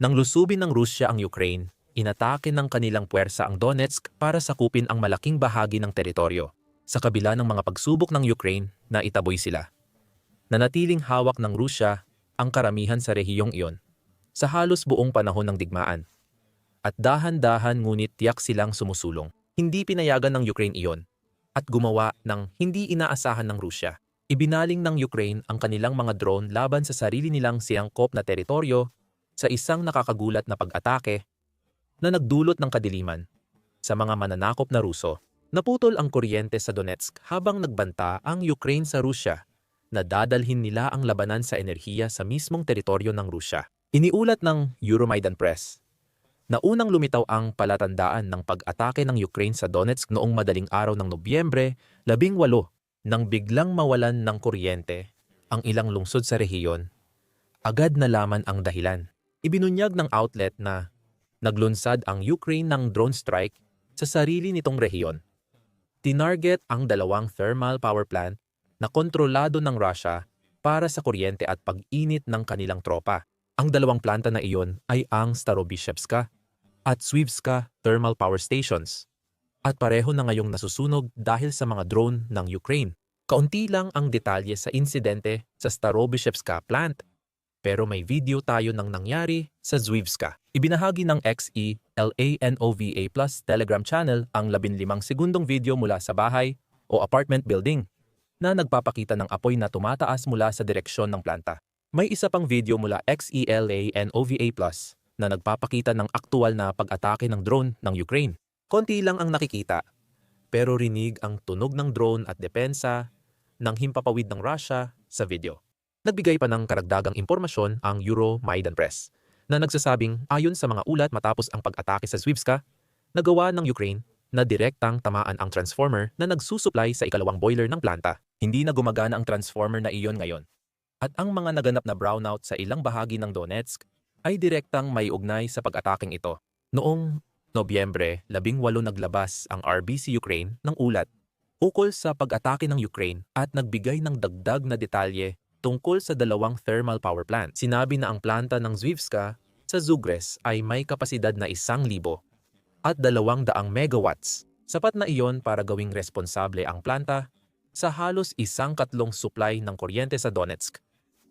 Nang lusubin ng Rusya ang Ukraine, inatake ng kanilang puwersa ang Donetsk para sakupin ang malaking bahagi ng teritoryo, sa kabila ng mga pagsubok ng Ukraine na itaboy sila. Nanatiling hawak ng Rusya ang karamihan sa rehiyong iyon sa halos buong panahon ng digmaan. At dahan-dahan ngunit tiyak silang sumusulong. Hindi pinayagan ng Ukraine iyon at gumawa ng hindi inaasahan ng Rusya. Ibinaling ng Ukraine ang kanilang mga drone laban sa sarili nilang siyangkop na teritoryo sa isang nakakagulat na pag-atake na nagdulot ng kadiliman sa mga mananakop na Ruso. Naputol ang kuryente sa Donetsk habang nagbanta ang Ukraine sa Rusya na dadalhin nila ang labanan sa enerhiya sa mismong teritoryo ng Rusya. Iniulat ng Euromaidan Press na unang lumitaw ang palatandaan ng pag-atake ng Ukraine sa Donetsk noong madaling araw ng Nobyembre 18 nang biglang mawalan ng kuryente ang ilang lungsod sa rehiyon. Agad nalaman ang dahilan. Ibinunyag ng outlet na naglunsad ang Ukraine ng drone strike sa sarili nitong rehiyon. Tinarget ang dalawang thermal power plant na kontrolado ng Russia para sa kuryente at pag-init ng kanilang tropa. Ang dalawang planta na iyon ay ang Starobishevska at Swivska thermal power stations. At pareho na ngayong nasusunog dahil sa mga drone ng Ukraine. Kaunti lang ang detalye sa insidente sa Starobishevska plant pero may video tayo ng nangyari sa Zwivska. Ibinahagi ng XE-LANOVA Plus Telegram channel ang 15 segundong video mula sa bahay o apartment building na nagpapakita ng apoy na tumataas mula sa direksyon ng planta. May isa pang video mula XELANOVA Plus na nagpapakita ng aktual na pag-atake ng drone ng Ukraine. Konti lang ang nakikita, pero rinig ang tunog ng drone at depensa ng himpapawid ng Russia sa video. Nagbigay pa ng karagdagang impormasyon ang Euromaidan Press na nagsasabing ayon sa mga ulat matapos ang pag-atake sa Zwivska, nagawa ng Ukraine na direktang tamaan ang transformer na nagsusupply sa ikalawang boiler ng planta. Hindi na gumagana ang transformer na iyon ngayon. At ang mga naganap na brownout sa ilang bahagi ng Donetsk ay direktang may ugnay sa pag-ataking ito. Noong Nobyembre, 18 naglabas ang RBC Ukraine ng ulat ukol sa pag-atake ng Ukraine at nagbigay ng dagdag na detalye tungkol sa dalawang thermal power plant. Sinabi na ang planta ng Zwivska sa Zugres ay may kapasidad na isang libo at dalawang daang megawatts. Sapat na iyon para gawing responsable ang planta sa halos isang katlong supply ng kuryente sa Donetsk.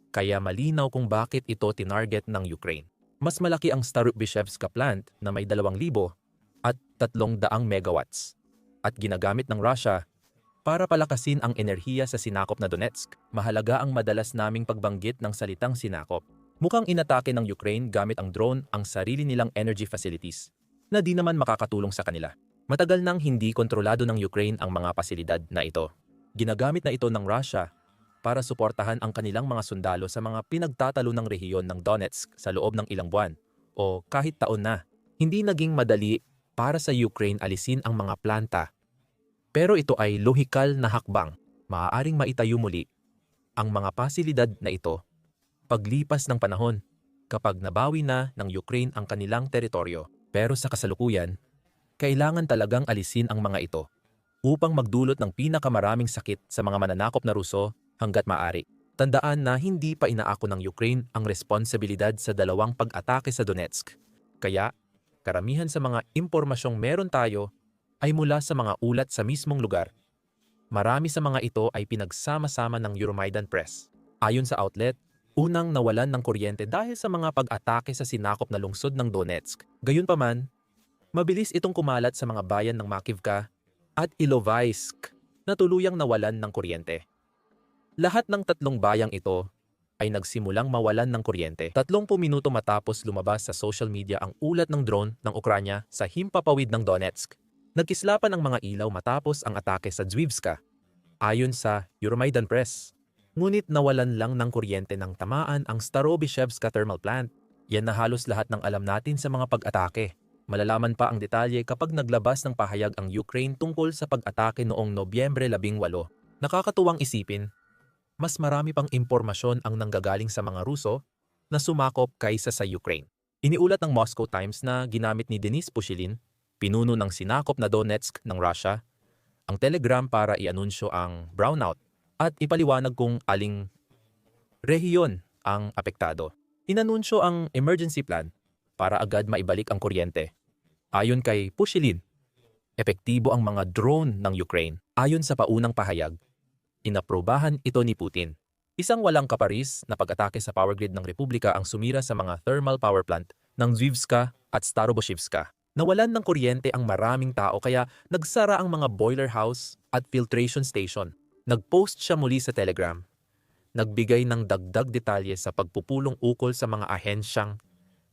Kaya malinaw kung bakit ito tinarget ng Ukraine. Mas malaki ang Starobishevska plant na may 2,000 at 300 megawatts at ginagamit ng Russia para palakasin ang enerhiya sa sinakop na Donetsk, mahalaga ang madalas naming pagbanggit ng salitang sinakop. Mukhang inatake ng Ukraine gamit ang drone ang sarili nilang energy facilities, na di naman makakatulong sa kanila. Matagal nang hindi kontrolado ng Ukraine ang mga pasilidad na ito. Ginagamit na ito ng Russia para suportahan ang kanilang mga sundalo sa mga pinagtatalo ng rehiyon ng Donetsk sa loob ng ilang buwan o kahit taon na. Hindi naging madali para sa Ukraine alisin ang mga planta pero ito ay lohikal na hakbang. Maaaring maitayo muli ang mga pasilidad na ito paglipas ng panahon kapag nabawi na ng Ukraine ang kanilang teritoryo. Pero sa kasalukuyan, kailangan talagang alisin ang mga ito upang magdulot ng pinakamaraming sakit sa mga mananakop na Ruso hanggat maaari. Tandaan na hindi pa inaako ng Ukraine ang responsibilidad sa dalawang pag-atake sa Donetsk. Kaya, karamihan sa mga impormasyong meron tayo ay mula sa mga ulat sa mismong lugar. Marami sa mga ito ay pinagsama-sama ng Euromaidan Press. Ayon sa outlet, unang nawalan ng kuryente dahil sa mga pag-atake sa sinakop na lungsod ng Donetsk. Gayunpaman, mabilis itong kumalat sa mga bayan ng Makivka at Ilovaisk na tuluyang nawalan ng kuryente. Lahat ng tatlong bayang ito ay nagsimulang mawalan ng kuryente. 30 minuto matapos lumabas sa social media ang ulat ng drone ng Ukranya sa himpapawid ng Donetsk. Nagkislapan ang mga ilaw matapos ang atake sa Zwivska, ayon sa Euromaidan Press. Ngunit nawalan lang ng kuryente ng tamaan ang Starobishevska thermal plant. Yan na halos lahat ng alam natin sa mga pag-atake. Malalaman pa ang detalye kapag naglabas ng pahayag ang Ukraine tungkol sa pag-atake noong Nobyembre 18. Nakakatuwang isipin, mas marami pang impormasyon ang nanggagaling sa mga Ruso na sumakop kaysa sa Ukraine. Iniulat ng Moscow Times na ginamit ni Denis Pushilin pinuno ng sinakop na Donetsk ng Russia, ang telegram para i-anunsyo ang brownout at ipaliwanag kung aling rehiyon ang apektado. Inanunsyo ang emergency plan para agad maibalik ang kuryente. Ayon kay Pushilin, epektibo ang mga drone ng Ukraine. Ayon sa paunang pahayag, inaprobahan ito ni Putin. Isang walang kaparis na pag-atake sa power grid ng Republika ang sumira sa mga thermal power plant ng Zwivska at Staroboshivska. Nawalan ng kuryente ang maraming tao kaya nagsara ang mga boiler house at filtration station. Nag-post siya muli sa Telegram. Nagbigay ng dagdag detalye sa pagpupulong ukol sa mga ahensyang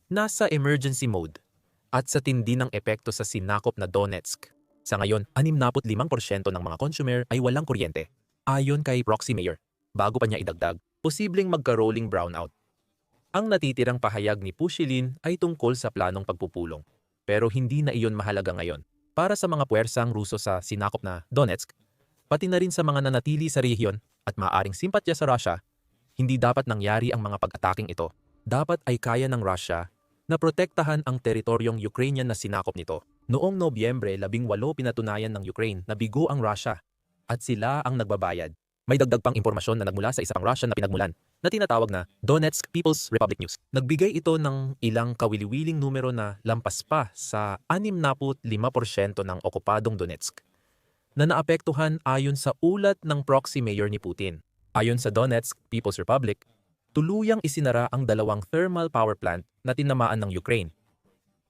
nasa emergency mode at sa tindi ng epekto sa sinakop na Donetsk. Sa ngayon, 65% ng mga consumer ay walang kuryente. Ayon kay Proxy Mayor, bago pa niya idagdag, posibleng magka-rolling brownout. Ang natitirang pahayag ni Pushilin ay tungkol sa planong pagpupulong. Pero hindi na iyon mahalaga ngayon. Para sa mga puwersang Ruso sa sinakop na Donetsk, pati na rin sa mga nanatili sa rehiyon at maaring simpatya sa Russia, hindi dapat nangyari ang mga pag-ataking ito. Dapat ay kaya ng Russia na protektahan ang teritoryong Ukrainian na sinakop nito. Noong Nobyembre 18 pinatunayan ng Ukraine na bigo ang Russia at sila ang nagbabayad. May dagdag pang impormasyon na nagmula sa isa pang Russian na pinagmulan na tinatawag na Donetsk People's Republic News. Nagbigay ito ng ilang kawili-wiling numero na lampas pa sa 65% ng okupadong Donetsk na naapektuhan ayon sa ulat ng proxy mayor ni Putin. Ayon sa Donetsk People's Republic, tuluyang isinara ang dalawang thermal power plant na tinamaan ng Ukraine.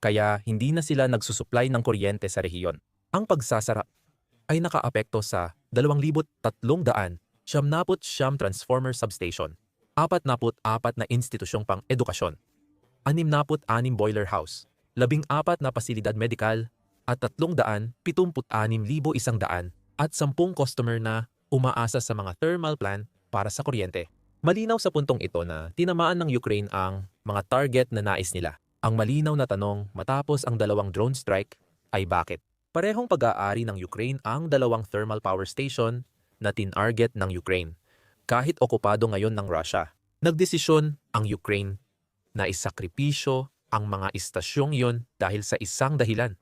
Kaya hindi na sila nagsusupply ng kuryente sa rehiyon. Ang pagsasara ay nakaapekto sa 2,300 siyamnapot siyam transformer substation, apatnapot apat na institusyong pang edukasyon, animnapot anim boiler house, labing apat na pasilidad medikal, at tatlong daan, pitumput anim libo isang daan, at sampung customer na umaasa sa mga thermal plant para sa kuryente. Malinaw sa puntong ito na tinamaan ng Ukraine ang mga target na nais nila. Ang malinaw na tanong matapos ang dalawang drone strike ay bakit? Parehong pag-aari ng Ukraine ang dalawang thermal power station na tinarget ng Ukraine. Kahit okupado ngayon ng Russia, nagdesisyon ang Ukraine na isakripisyo ang mga istasyong yon dahil sa isang dahilan.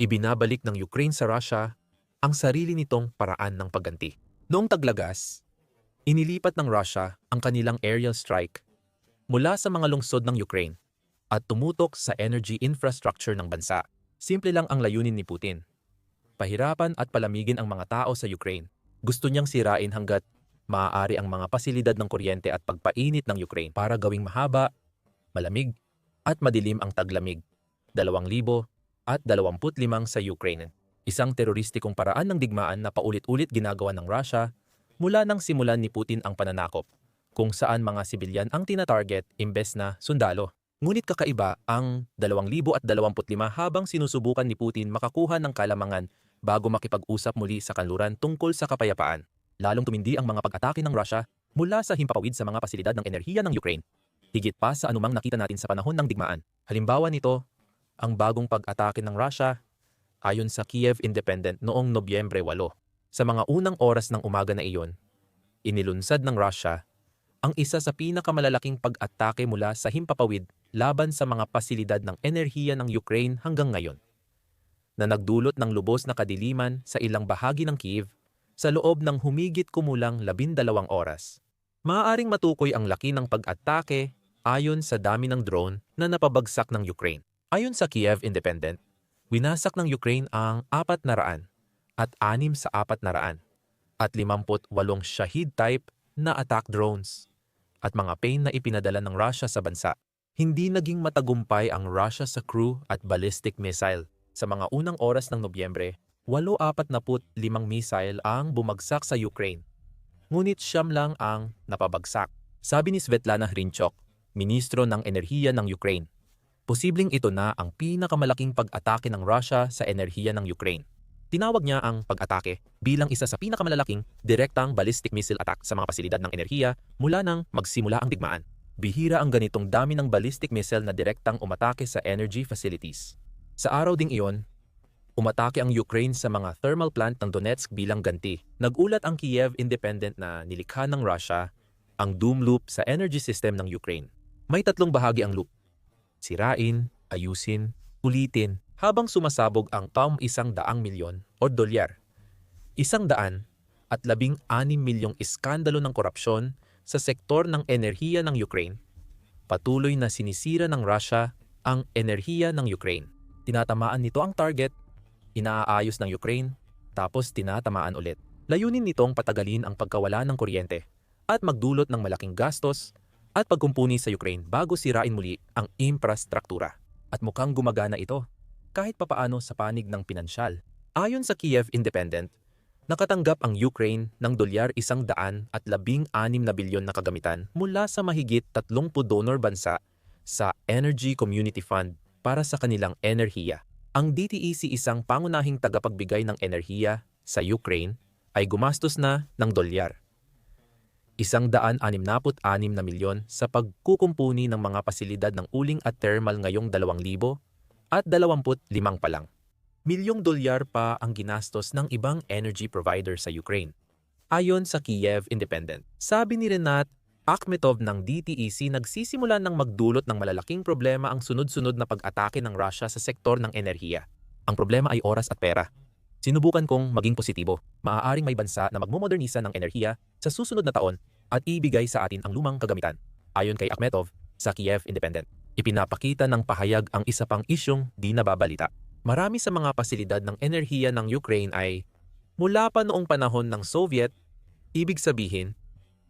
Ibinabalik ng Ukraine sa Russia ang sarili nitong paraan ng pagganti. Noong taglagas, inilipat ng Russia ang kanilang aerial strike mula sa mga lungsod ng Ukraine at tumutok sa energy infrastructure ng bansa. Simple lang ang layunin ni Putin. Pahirapan at palamigin ang mga tao sa Ukraine gusto niyang sirain hanggat maaari ang mga pasilidad ng kuryente at pagpainit ng Ukraine para gawing mahaba, malamig, at madilim ang taglamig. 2,000 at 25 sa Ukraine. Isang teroristikong paraan ng digmaan na paulit-ulit ginagawa ng Russia mula nang simulan ni Putin ang pananakop, kung saan mga sibilyan ang tinatarget imbes na sundalo. Ngunit kakaiba ang 2025 habang sinusubukan ni Putin makakuha ng kalamangan bago makipag-usap muli sa kanluran tungkol sa kapayapaan. Lalong tumindi ang mga pag-atake ng Russia mula sa himpapawid sa mga pasilidad ng enerhiya ng Ukraine. Higit pa sa anumang nakita natin sa panahon ng digmaan. Halimbawa nito, ang bagong pag-atake ng Russia ayon sa Kiev Independent noong Nobyembre 8. Sa mga unang oras ng umaga na iyon, inilunsad ng Russia ang isa sa pinakamalalaking pag-atake mula sa himpapawid laban sa mga pasilidad ng enerhiya ng Ukraine hanggang ngayon na nagdulot ng lubos na kadiliman sa ilang bahagi ng Kiev sa loob ng humigit kumulang labindalawang oras. Maaaring matukoy ang laki ng pag-atake ayon sa dami ng drone na napabagsak ng Ukraine. Ayon sa Kiev Independent, winasak ng Ukraine ang apat na raan at anim sa apat na raan at 58 Shahid type na attack drones at mga plane na ipinadala ng Russia sa bansa. Hindi naging matagumpay ang Russia sa crew at ballistic missile sa mga unang oras ng Nobyembre, 845 missile ang bumagsak sa Ukraine. Ngunit siyam lang ang napabagsak. Sabi ni Svetlana Hrinchok, Ministro ng Enerhiya ng Ukraine. Posibleng ito na ang pinakamalaking pag-atake ng Russia sa enerhiya ng Ukraine. Tinawag niya ang pag-atake bilang isa sa pinakamalalaking direktang ballistic missile attack sa mga pasilidad ng enerhiya mula nang magsimula ang digmaan. Bihira ang ganitong dami ng ballistic missile na direktang umatake sa energy facilities. Sa araw ding iyon, umatake ang Ukraine sa mga thermal plant ng Donetsk bilang ganti. Nagulat ang Kiev Independent na nilikha ng Russia ang doom loop sa energy system ng Ukraine. May tatlong bahagi ang loop. Sirain, ayusin, ulitin habang sumasabog ang taong isang daang milyon o dolyar. Isang daan at labing anim milyong iskandalo ng korupsyon sa sektor ng enerhiya ng Ukraine. Patuloy na sinisira ng Russia ang enerhiya ng Ukraine. Tinatamaan nito ang target, inaayos ng Ukraine, tapos tinatamaan ulit. Layunin nitong patagalin ang pagkawala ng kuryente at magdulot ng malaking gastos at pagkumpuni sa Ukraine bago sirain muli ang infrastruktura. At mukhang gumagana ito, kahit papaano sa panig ng pinansyal. Ayon sa Kiev Independent, nakatanggap ang Ukraine ng dolyar isang daan at labing anim na bilyon na kagamitan mula sa mahigit 30 donor bansa sa Energy Community Fund para sa kanilang enerhiya. Ang DTEC isang pangunahing tagapagbigay ng enerhiya sa Ukraine ay gumastos na ng dolyar. Isang daan anim na milyon sa pagkukumpuni ng mga pasilidad ng uling at thermal ngayong 2,000 at 25 pa lang. Milyong dolyar pa ang ginastos ng ibang energy provider sa Ukraine. Ayon sa Kiev Independent, sabi ni Renat Akhmetov ng DTEC nagsisimula ng magdulot ng malalaking problema ang sunod-sunod na pag-atake ng Russia sa sektor ng enerhiya. Ang problema ay oras at pera. Sinubukan kong maging positibo. Maaaring may bansa na magmomodernisa ng enerhiya sa susunod na taon at ibigay sa atin ang lumang kagamitan. Ayon kay Akhmetov sa Kiev Independent, ipinapakita ng pahayag ang isa pang isyong di nababalita. Marami sa mga pasilidad ng enerhiya ng Ukraine ay mula pa noong panahon ng Soviet, ibig sabihin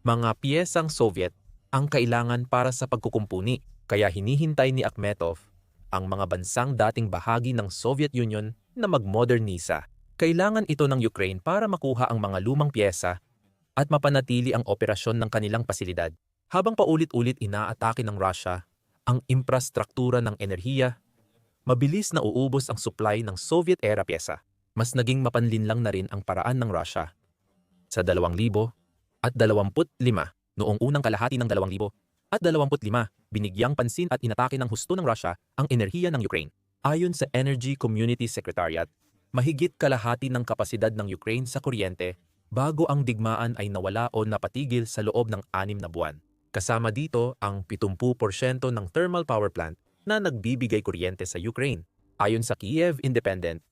mga piyesang Soviet ang kailangan para sa pagkukumpuni kaya hinihintay ni Akhmetov ang mga bansang dating bahagi ng Soviet Union na magmodernisa. Kailangan ito ng Ukraine para makuha ang mga lumang piyesa at mapanatili ang operasyon ng kanilang pasilidad. Habang paulit-ulit inaatake ng Russia ang infrastruktura ng enerhiya, mabilis na uubos ang supply ng Soviet-era pyesa. Mas naging mapanlinlang na rin ang paraan ng Russia. Sa 2000, at 25 noong unang kalahati ng 2000 at 25 binigyang pansin at inatake ng husto ng Russia ang enerhiya ng Ukraine. Ayon sa Energy Community Secretariat, mahigit kalahati ng kapasidad ng Ukraine sa kuryente bago ang digmaan ay nawala o napatigil sa loob ng anim na buwan. Kasama dito ang 70% ng thermal power plant na nagbibigay kuryente sa Ukraine. Ayon sa Kiev Independent,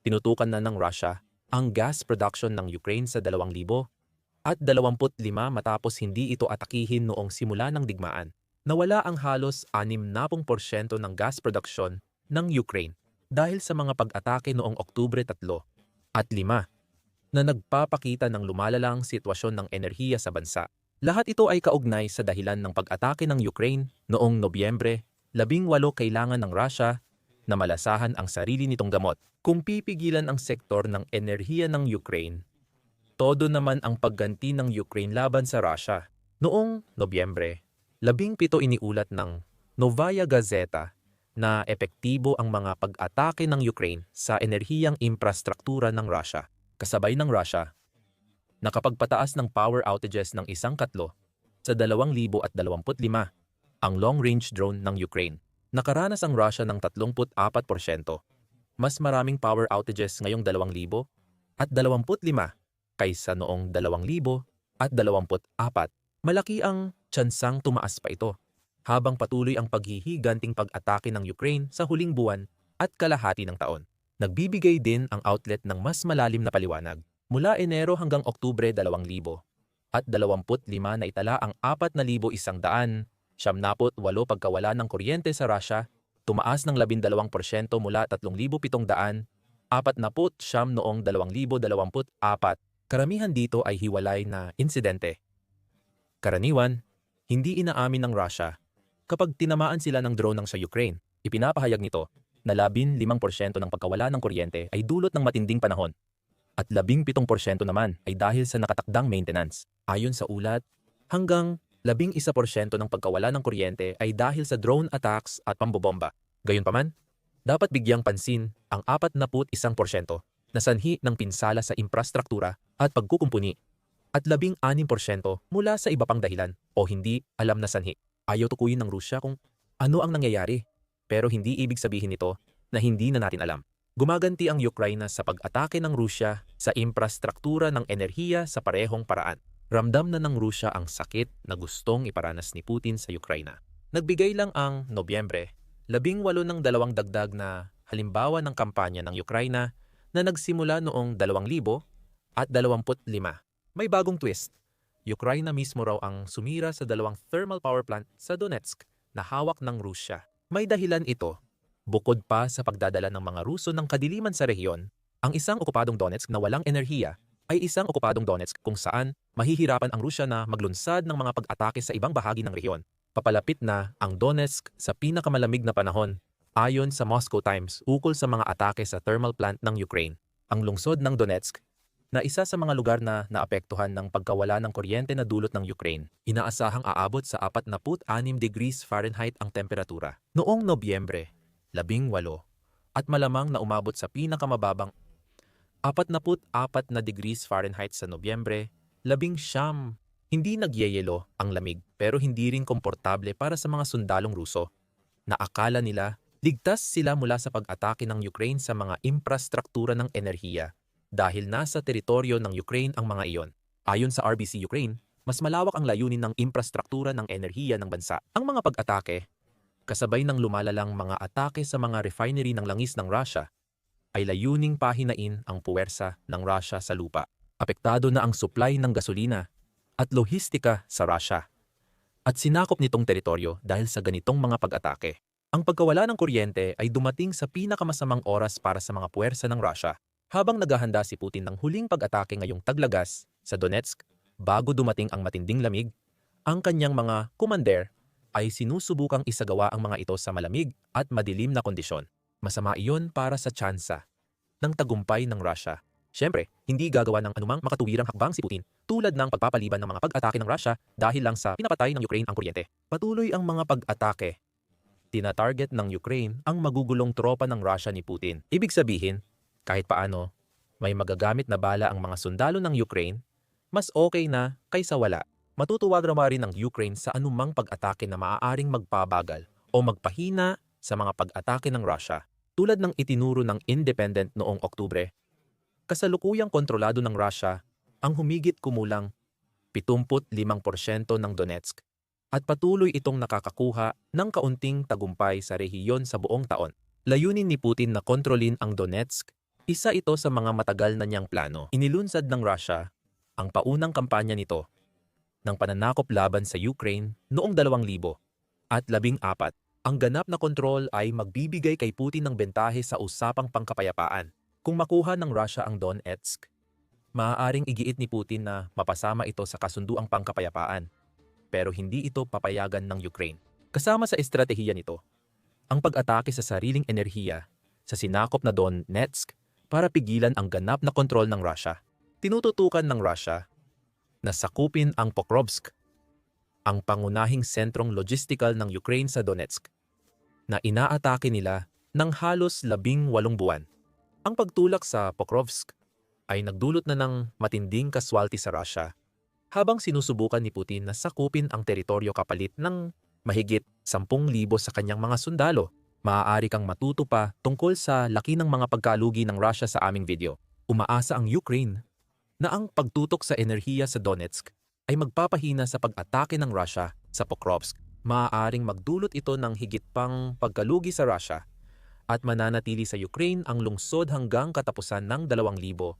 tinutukan na ng Russia ang gas production ng Ukraine sa 2,000 at 25 matapos hindi ito atakihin noong simula ng digmaan. Nawala ang halos 60% ng gas production ng Ukraine dahil sa mga pag-atake noong Oktubre 3 at 5 na nagpapakita ng lumalalang sitwasyon ng enerhiya sa bansa. Lahat ito ay kaugnay sa dahilan ng pag-atake ng Ukraine noong Nobyembre, labing walo kailangan ng Russia na malasahan ang sarili nitong gamot. Kung pipigilan ang sektor ng enerhiya ng Ukraine todo naman ang pagganti ng Ukraine laban sa Russia. Noong Nobyembre, labing pito iniulat ng Novaya Gazeta na epektibo ang mga pag-atake ng Ukraine sa enerhiyang infrastruktura ng Russia. Kasabay ng Russia, nakapagpataas ng power outages ng isang katlo sa 2025 ang long-range drone ng Ukraine. Nakaranas ang Russia ng 34%. Mas maraming power outages ngayong 2000 at 25 kaysa noong 2024. Malaki ang tsansang tumaas pa ito habang patuloy ang paghihiganting pag-atake ng Ukraine sa huling buwan at kalahati ng taon. Nagbibigay din ang outlet ng mas malalim na paliwanag. Mula Enero hanggang Oktubre 2000 at 25 na itala ang 4,100 siyamnapot walo pagkawala ng kuryente sa Russia, tumaas ng 12% mula 3,700 apat na put siyam noong 2024 Karamihan dito ay hiwalay na insidente. Karaniwan, hindi inaamin ng Russia kapag tinamaan sila ng drone ng sa Ukraine. Ipinapahayag nito na 15% ng pagkawala ng kuryente ay dulot ng matinding panahon at 17% naman ay dahil sa nakatakdang maintenance. Ayon sa ulat, hanggang 11% ng pagkawala ng kuryente ay dahil sa drone attacks at pambobomba. Gayunpaman, dapat bigyang pansin ang 41% na sanhi ng pinsala sa infrastruktura at pagkukumpuni at 16% mula sa iba pang dahilan o hindi alam na sanhi. Ayaw tukuyin ng Rusya kung ano ang nangyayari pero hindi ibig sabihin nito na hindi na natin alam. Gumaganti ang Ukraine sa pag-atake ng Rusya sa infrastruktura ng enerhiya sa parehong paraan. Ramdam na ng Rusya ang sakit na gustong iparanas ni Putin sa Ukraine. Nagbigay lang ang Nobyembre, labing walo ng dalawang dagdag na halimbawa ng kampanya ng Ukraine na nagsimula noong 2000 at 25. May bagong twist. Ukraine mismo raw ang sumira sa dalawang thermal power plant sa Donetsk na hawak ng Rusya. May dahilan ito. Bukod pa sa pagdadala ng mga Ruso ng kadiliman sa rehiyon, ang isang okupadong Donetsk na walang enerhiya ay isang okupadong Donetsk kung saan mahihirapan ang Rusya na maglunsad ng mga pag-atake sa ibang bahagi ng rehiyon. Papalapit na ang Donetsk sa pinakamalamig na panahon ayon sa Moscow Times ukol sa mga atake sa thermal plant ng Ukraine. Ang lungsod ng Donetsk na isa sa mga lugar na naapektuhan ng pagkawala ng kuryente na dulot ng Ukraine. Inaasahang aabot sa 46 degrees Fahrenheit ang temperatura. Noong Nobyembre, 18 at malamang na umabot sa pinakamababang 44 na degrees Fahrenheit sa Nobyembre, 19 hindi nagyeyelo ang lamig pero hindi rin komportable para sa mga sundalong Ruso na akala nila ligtas sila mula sa pag-atake ng Ukraine sa mga infrastruktura ng enerhiya dahil nasa teritoryo ng Ukraine ang mga iyon. Ayon sa RBC Ukraine, mas malawak ang layunin ng infrastruktura ng enerhiya ng bansa. Ang mga pag-atake kasabay ng lumalalang mga atake sa mga refinery ng langis ng Russia, ay layuning pahinain ang puwersa ng Russia sa lupa. Apektado na ang supply ng gasolina at lohistika sa Russia. At sinakop nitong teritoryo dahil sa ganitong mga pag-atake. Ang pagkawala ng kuryente ay dumating sa pinakamasamang oras para sa mga puwersa ng Russia habang naghahanda si Putin ng huling pag-atake ngayong taglagas sa Donetsk bago dumating ang matinding lamig, ang kanyang mga kumander ay sinusubukang isagawa ang mga ito sa malamig at madilim na kondisyon. Masama iyon para sa tsansa ng tagumpay ng Russia. Siyempre, hindi gagawa ng anumang makatuwirang hakbang si Putin tulad ng pagpapaliban ng mga pag-atake ng Russia dahil lang sa pinapatay ng Ukraine ang kuryente. Patuloy ang mga pag-atake. Tina-target ng Ukraine ang magugulong tropa ng Russia ni Putin. Ibig sabihin, kahit paano, may magagamit na bala ang mga sundalo ng Ukraine, mas okay na kaysa wala matutuwag naman rin ng Ukraine sa anumang pag-atake na maaaring magpabagal o magpahina sa mga pag-atake ng Russia tulad ng itinuro ng Independent noong Oktubre. Kasalukuyang kontrolado ng Russia ang humigit kumulang 75% ng Donetsk at patuloy itong nakakakuha ng kaunting tagumpay sa rehiyon sa buong taon. Layunin ni Putin na kontrolin ang Donetsk, isa ito sa mga matagal na niyang plano. Inilunsad ng Russia ang paunang kampanya nito ng pananakop laban sa Ukraine noong 2000 at 14. Ang ganap na kontrol ay magbibigay kay Putin ng bentahe sa usapang pangkapayapaan. Kung makuha ng Russia ang Donetsk, maaaring igiit ni Putin na mapasama ito sa kasunduang pangkapayapaan. Pero hindi ito papayagan ng Ukraine. Kasama sa estratehiya nito, ang pag-atake sa sariling enerhiya sa sinakop na Donetsk para pigilan ang ganap na kontrol ng Russia. Tinututukan ng Russia na sakupin ang Pokrovsk, ang pangunahing sentrong logistical ng Ukraine sa Donetsk, na inaatake nila ng halos labing walong buwan. Ang pagtulak sa Pokrovsk ay nagdulot na ng matinding kaswalti sa Russia habang sinusubukan ni Putin na sakupin ang teritoryo kapalit ng mahigit 10,000 sa kanyang mga sundalo. Maaari kang matuto pa tungkol sa laki ng mga pagkalugi ng Russia sa aming video. Umaasa ang Ukraine na ang pagtutok sa enerhiya sa Donetsk ay magpapahina sa pag-atake ng Russia sa Pokrovsk. Maaaring magdulot ito ng higit pang pagkalugi sa Russia at mananatili sa Ukraine ang lungsod hanggang katapusan ng 2025.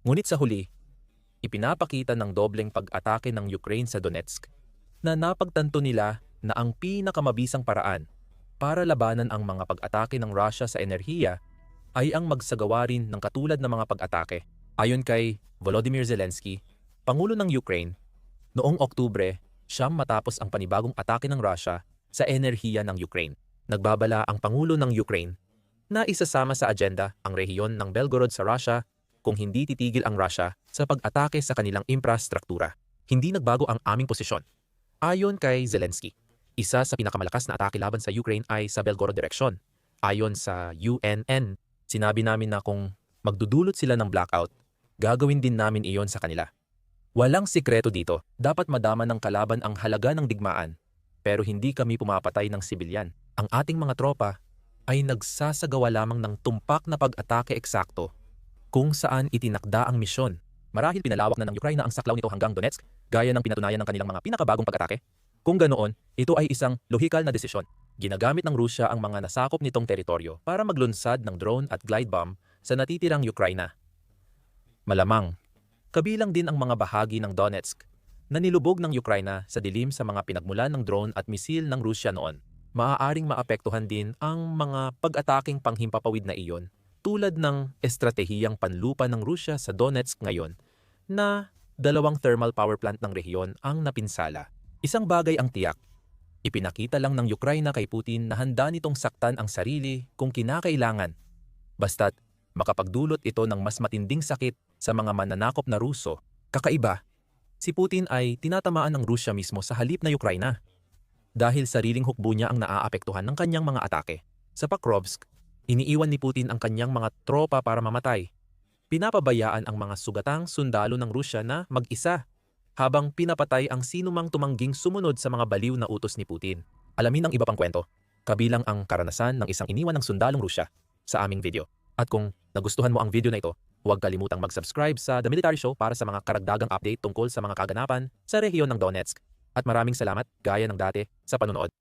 Ngunit sa huli, ipinapakita ng dobleng pag-atake ng Ukraine sa Donetsk na napagtanto nila na ang pinakamabisang paraan para labanan ang mga pag-atake ng Russia sa enerhiya ay ang magsagawa rin ng katulad ng mga pag-atake. Ayon kay Volodymyr Zelensky, Pangulo ng Ukraine, noong Oktubre, siyam matapos ang panibagong atake ng Russia sa enerhiya ng Ukraine. Nagbabala ang Pangulo ng Ukraine na isasama sa agenda ang rehiyon ng Belgorod sa Russia kung hindi titigil ang Russia sa pag-atake sa kanilang infrastruktura. Hindi nagbago ang aming posisyon. Ayon kay Zelensky, isa sa pinakamalakas na atake laban sa Ukraine ay sa Belgorod direksyon. Ayon sa UNN, Sinabi namin na kung magdudulot sila ng blackout, gagawin din namin iyon sa kanila. Walang sikreto dito, dapat madama ng kalaban ang halaga ng digmaan, pero hindi kami pumapatay ng sibilyan. Ang ating mga tropa ay nagsasagawa lamang ng tumpak na pag-atake eksakto kung saan itinakda ang misyon. Marahil pinalawak na ng Ukraine ang saklaw nito hanggang Donetsk, gaya ng pinatunayan ng kanilang mga pinakabagong pag-atake. Kung ganoon, ito ay isang lohikal na desisyon. Ginagamit ng Rusya ang mga nasakop nitong teritoryo para maglunsad ng drone at glide bomb sa natitirang Ukraina. Malamang, kabilang din ang mga bahagi ng Donetsk na nilubog ng Ukraina sa dilim sa mga pinagmulan ng drone at misil ng Rusya noon. maaaring maapektuhan din ang mga pag-ataking panghimpapawid na iyon tulad ng estratehiyang panlupa ng Rusya sa Donetsk ngayon na dalawang thermal power plant ng rehiyon ang napinsala. Isang bagay ang tiyak. Ipinakita lang ng Ukraine kay Putin na handa nitong saktan ang sarili kung kinakailangan. Basta't makapagdulot ito ng mas matinding sakit sa mga mananakop na Ruso. Kakaiba, si Putin ay tinatamaan ng Rusya mismo sa halip na Ukraine. Dahil sariling hukbo niya ang naaapektuhan ng kanyang mga atake. Sa Pakrovsk, iniiwan ni Putin ang kanyang mga tropa para mamatay. Pinapabayaan ang mga sugatang sundalo ng Rusya na mag-isa habang pinapatay ang sinumang tumangging sumunod sa mga baliw na utos ni Putin. Alamin ang iba pang kwento, kabilang ang karanasan ng isang iniwan ng sundalong Rusya sa aming video. At kung nagustuhan mo ang video na ito, huwag kalimutang mag-subscribe sa The Military Show para sa mga karagdagang update tungkol sa mga kaganapan sa rehiyon ng Donetsk. At maraming salamat, gaya ng dati, sa panonood.